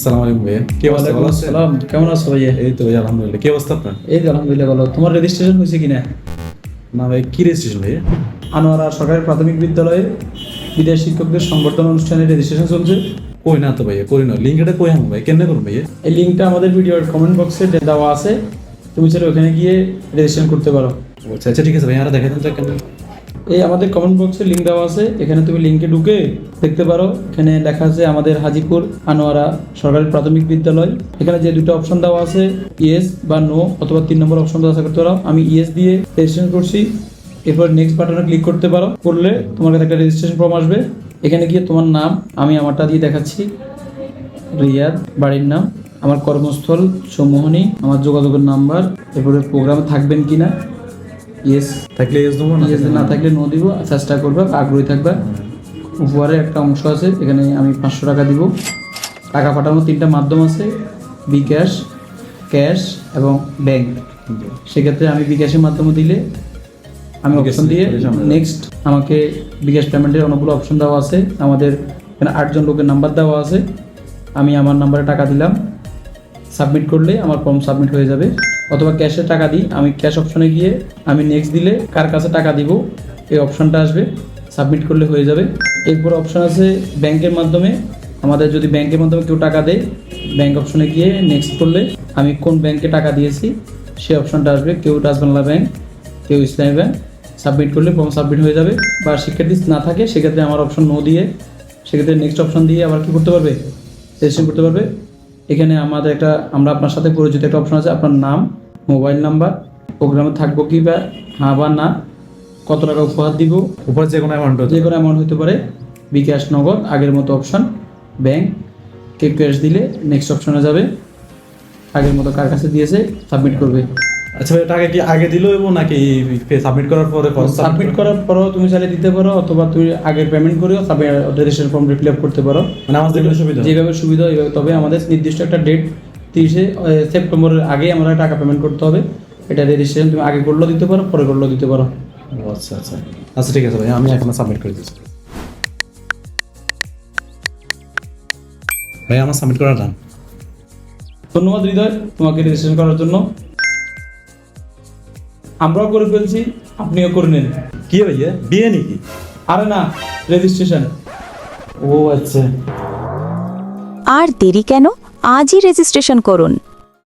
সালাম আলাইকুম ভাইয়া। কি অবস্থা? ভালো সালাম কেমন আছো ভাইয়া? এই তো ভাই আলহামদুলিল্লাহ। কি অবস্থা আপনার? এই তো আলহামদুলিল্লাহ ভালো। তোমার রেজিস্ট্রেশন হয়েছে কিনা? না ভাই কি রেজিস্ট্রেশন ভাইয়া? আনোয়ারা সরকারি প্রাথমিক বিদ্যালয়ে বিদেশ শিক্ষকদের সংবর্ধনা অনুষ্ঠানে রেজিস্ট্রেশন চলছে। কই না তো ভাইয়া করি না। লিঙ্ক এটা কই আমি ভাই কেমনে করুন ভাইয়া? এই লিঙ্কটা আমাদের ভিডিওর কমেন্ট বক্সে দেওয়া আছে। তুমি চাইলে ওখানে গিয়ে রেজিস্ট্রেশন করতে পারো। আচ্ছা আচ্ছা ঠিক আছে ভাই আর দেখাই দেন তো কেমন এই আমাদের কমেন্ট বক্সে লিঙ্ক দেওয়া আছে। এখানে তুমি লিঙ্কে ঢুকে দেখতে পারো। এখানে লেখা আছে আমাদের হাজিপুর আনোয়ারা সরকারি প্রাথমিক বিদ্যালয়। এখানে যে দুটো অপশন দেওয়া আছে ইয়েস বা নো অথবা তিন নম্বর অপশন দেওয়া করতে পারো। আমি ইয়েস দিয়ে রেজিস্ট্রেশন করছি। এরপর নেক্সট বাটনে ক্লিক করতে পারো। করলে তোমার কাছে একটা রেজিস্ট্রেশন ফর্ম আসবে। এখানে গিয়ে তোমার নাম, আমি আমারটা দিয়ে দেখাচ্ছি। রিয়াদ, বাড়ির নাম, আমার কর্মস্থল চৌমোহনী আমার যোগাযোগের নাম্বার এরপরে প্রোগ্রামে থাকবেন কিনা। ইয়েস থাকলে এস দেবো না যদি না থাকলে নো দিব। চেষ্টা করবে আগ্রহী থাকবে। উপরে একটা অংশ আছে এখানে আমি পাঁচশো টাকা দিব। টাকা পাঠানোর তিনটা মাধ্যম আছে বিকাশ ক্যাশ এবং ব্যাংক। সেক্ষেত্রে আমি বিকাশের মাধ্যমে দিলে আমি অপশন দিয়ে নেক্সট আমাকে বিকাশ পেমেন্টের অনেকগুলো অপশন দেওয়া আছে। আমাদের এখানে আটজন লোকের নাম্বার দেওয়া আছে। আমি আমার নাম্বারে টাকা দিলাম। সাবমিট করলে আমার ফর্ম সাবমিট হয়ে যাবে। অথবা ক্যাশে টাকা দিই, আমি ক্যাশ অপশনে গিয়ে আমি নেক্সট দিলে কার কাছে টাকা দিব, এই অপশনটা আসবে সাবমিট করলে হয়ে যাবে। এরপর অপশন আছে ব্যাংকের মাধ্যমে, আমাদের যদি ব্যাংকের মাধ্যমে কেউ টাকা দেয় ব্যাংক অপশনে গিয়ে নেক্সট করলে আমি কোন ব্যাংকে টাকা দিয়েছি, সেই অপশনটা আসবে, কেউ রাজবাংলা ব্যাংক কেউ ইসলামী ব্যাংক সাবমিট করলে ফর্ম সাবমিট হয়ে যাবে। বা শিক্ষার্থী না থাকে, সেক্ষেত্রে আমার অপশন নো দিয়ে, সেক্ষেত্রে নেক্সট অপশন দিয়ে আবার কি করতে পারবে? রেজিস্ট্রেশন করতে পারবে। এখানে আমাদের একটা আমরা আপনার সাথে পরিচিত একটা অপশন আছে আপনার নাম মোবাইল নাম্বার প্রোগ্রামে থাকব কি বা হ্যাঁ বা না কত টাকা উপহার দিব উপহার যে কোনো অ্যামাউন্ট যে কোনো অ্যামাউন্ট হতে পারে বিকাশ নগদ আগের মতো অপশন ব্যাংক কে ক্যাশ দিলে নেক্সট অপশনে যাবে আগের মতো কার কাছে দিয়েছে সাবমিট করবে। আচ্ছা টাকা কি আগে দিলো এবং নাকি সাবমিট করার পরে সাবমিট করার পরও তুমি চাইলে দিতে পারো অথবা তুমি আগের পেমেন্ট করেও রেজিস্ট্রেশন ফর্ম ফিল আপ করতে পারো। মানে যেগুলো সুবিধা যেভাবে সুবিধা তবে আমাদের নির্দিষ্ট একটা ডেট তিরিশে সেপ্টেম্বরের আগে আমরা টাকা পেমেন্ট করতে হবে। এটা রেজিস্ট্রেশন তুমি আগে করলেও দিতে পারো পরে করলেও দিতে পারো। আচ্ছা আচ্ছা। আচ্ছা ঠিক আছে ভাই আমি এখন সাবমিট করে দিচ্ছি। ভাই আমার সাবমিট করা ডান ধন্যবাদ হৃদয় তোমাকে রেজিস্ট্রেশন করার জন্য। আমরাও করে ফেলছি আপনিও করে নেন। কি ভাইয়া? বিয়ে নাকি? আরে না রেজিস্ট্রেশন ও আচ্ছা। আর দেরি কেন? আজই রেজিস্ট্রেশন করুন।